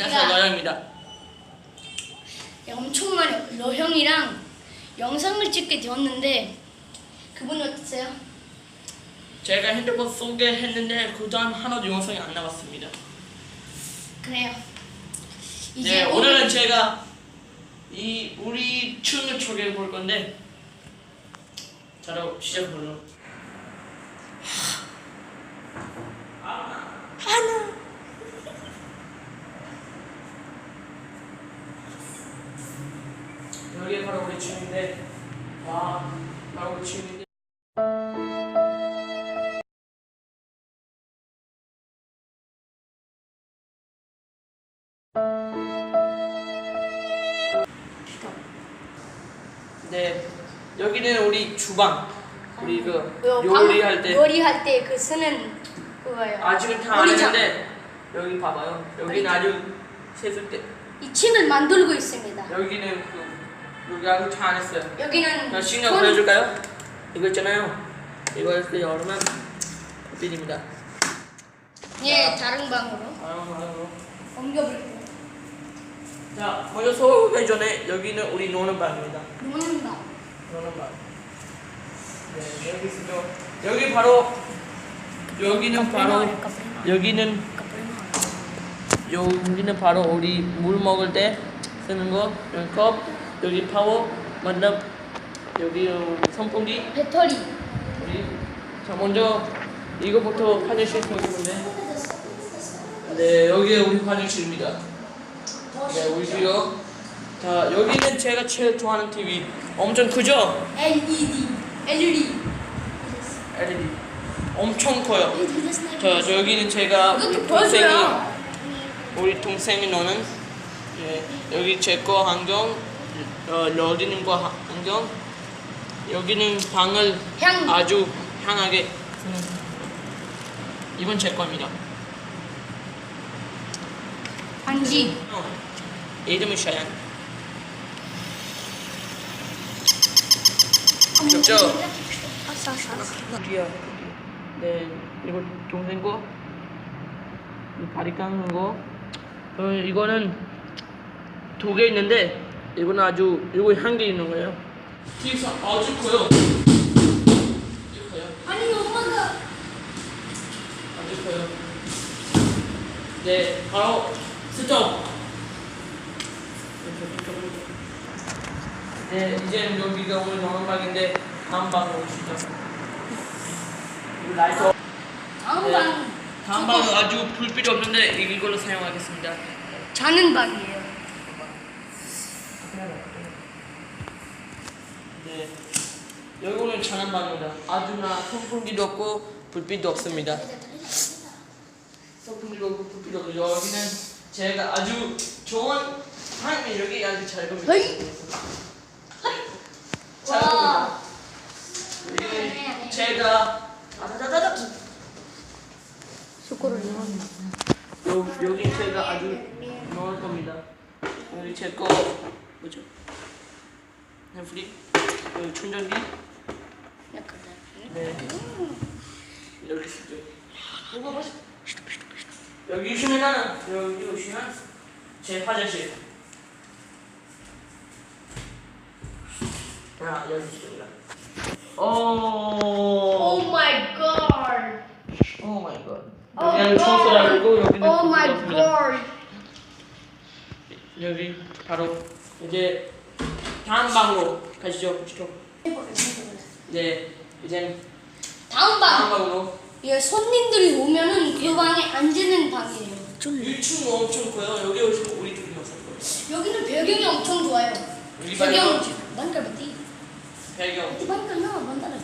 안녕하세요 러영입니다. 야, 엄청 많이 러형이랑 영상을 찍게 되었는데 그분 어땠어요? 제가 핸드폰 소개했는데 그다음 하나도 영상이 안 나왔습니다. 그래요. 네 오늘은 제가 이 우리 춤을 소개해 볼 건데 바로 시작해 볼로. 하나 여기 춤인데 와 우리 춤인데. 네 여기는 우리 주방 우리 그 요리할 때 요리할 때 그 쓰는 그거예요. 아직은 다 안 요리장. 했는데 여기 봐봐요 여기는 아주 세술 때이 침을 만들고 있습니다. 여기는 그 여기 아직 다 안 했어요. 여기는 자 신경 손- 보여줄까요? 이거 있잖아요. 이거 이렇게 열으면 빗입니다. 예 다른 방으로. 아유 옮겨볼게요. 자 먼저 소개 전에 여기는 우리 노는 방입니다. 노는 방. 노는 방. 네, 여기 있죠. 여기 바로 여기는 바로 여기는 여기는 바로 우리 물 먹을 때 쓰는 거 여기 컵 여기 파워 만남 여기 어, 선풍기 배터리. 우리 자 먼저 이거부터 화장실 보겠는데 네 여기가 우리 화장실입니다 네 집이요 자 여기는 제가 제일 좋아하는 TV 엄청 크죠? LED. LED. LED 엄청 커요. 자, 저 여기는 제가 우리 보여줘요. 동생이 우리 동생이 노는 예, 여기 제거 환경 어, 러디님 거 하- 환경 여기는 방을 향. 아주 향하게 이건 제 겁니다 반지. 어, 이름은 샤얀 귀엽죠? 아싸 아싸. 드디어 네 이거 동생 거이 다리 깎는 거 어, 이거는 두 개 있는데 이거는 아주 이거 한개 있는 거예요 TV가 아주 커요 아주 커요 아니 엄마가 아주 커요 네 바로 스톱 네 이제 여기가 오늘 노는 방인데 다음 방으로 오시죠 이 라이터 다음 네. 방. 다음 방은 아주 불빛이 없는데 이걸로 사용하겠습니다. 자는 방이에요. 네. 여기는 자는 방입니다. 아주나 선풍기도 없고 불빛도 없습니다. 선풍기도 없고 불빛도 없고 여기는 제가 아주 좋은 삶이 여기 아주 잘. 헤이. 잘 겁니다. 여기 제가 아다다다다 속고를 요 여기 제가 아주 넣을 겁니다. 여기 제거 뭐죠? 넷플릭 여기 충전기 네 여기 있죠. 이거 보시. 여기 오시면은 여기 오시면 제 화장실. 야 여기 있습니다. 오. 오 마이 갓. 오 마이 갓. 여기는 청소라고 여기는 오 마이 부끄럽습니다. 갓. 여기 바로 이제 다음 방으로 가시죠. 가시죠. 네, 이제 다음 다음 방. 방으로 예, 손님들이 오면은 그 방에 앉는 방이에요. 1층 엄청 커요. 여기 오시면 우리 둘이 왔을 거예요. 여기는 배경이 엄청 좋아요. 배경. 배경, 만들 berarti. 배경, Bantal na, bantal.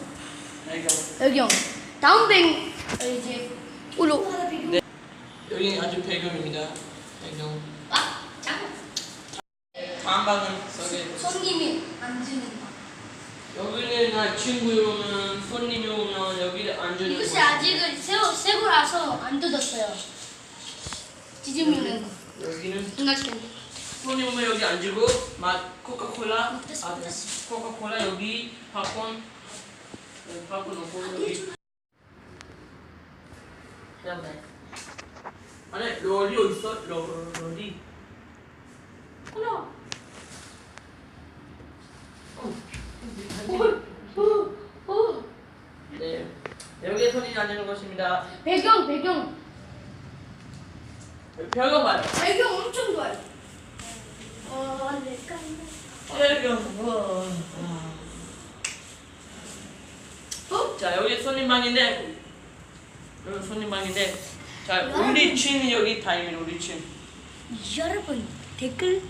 배경. 배경. 다음 방 어, 이제 우로. 네. 여기 아주 배경입니다. 배경. 아, 잠깐. 다음 방은 저기 손님이 앉는 방. 여기는 아, 친구이 오면 손님이 오면 여기 앉는 이것이 곳. 아직은 새, 새고라서 안 뜯었어요. 찢으면은 여기는 텐데. 손님 오면 여기 앉고 맛 코카콜라 됐어, 아, 못 됐어. 코카콜라 여기 팝콘 여기 팝콘 넣고 여기 그다음에 안에 롤이 어디 있어? 롤이. 하나. 네. 되는 것입니다. 배경 배경 별거 봐요. 배경 엄청 좋아요. 어 내가 별거 뭐. 어? 자 여기 손님방인데 여기 손님방인데 자 우리 친 여기 타임이 우리 친. 여러분 댓글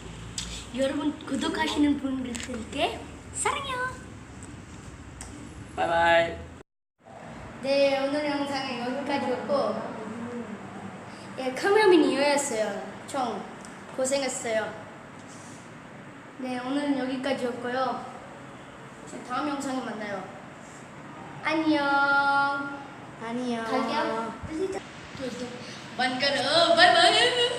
여러분 구독하시는 분들께 사랑해요. 바이바이. 네 오늘 영상은 여기까지였고 예 카메라맨 이어였어요. 총 고생했어요. 네 오늘은 여기까지였고요. 자, 다음 영상에 만나요. 안녕. 안녕. 갈게요. 만가라 바이바이.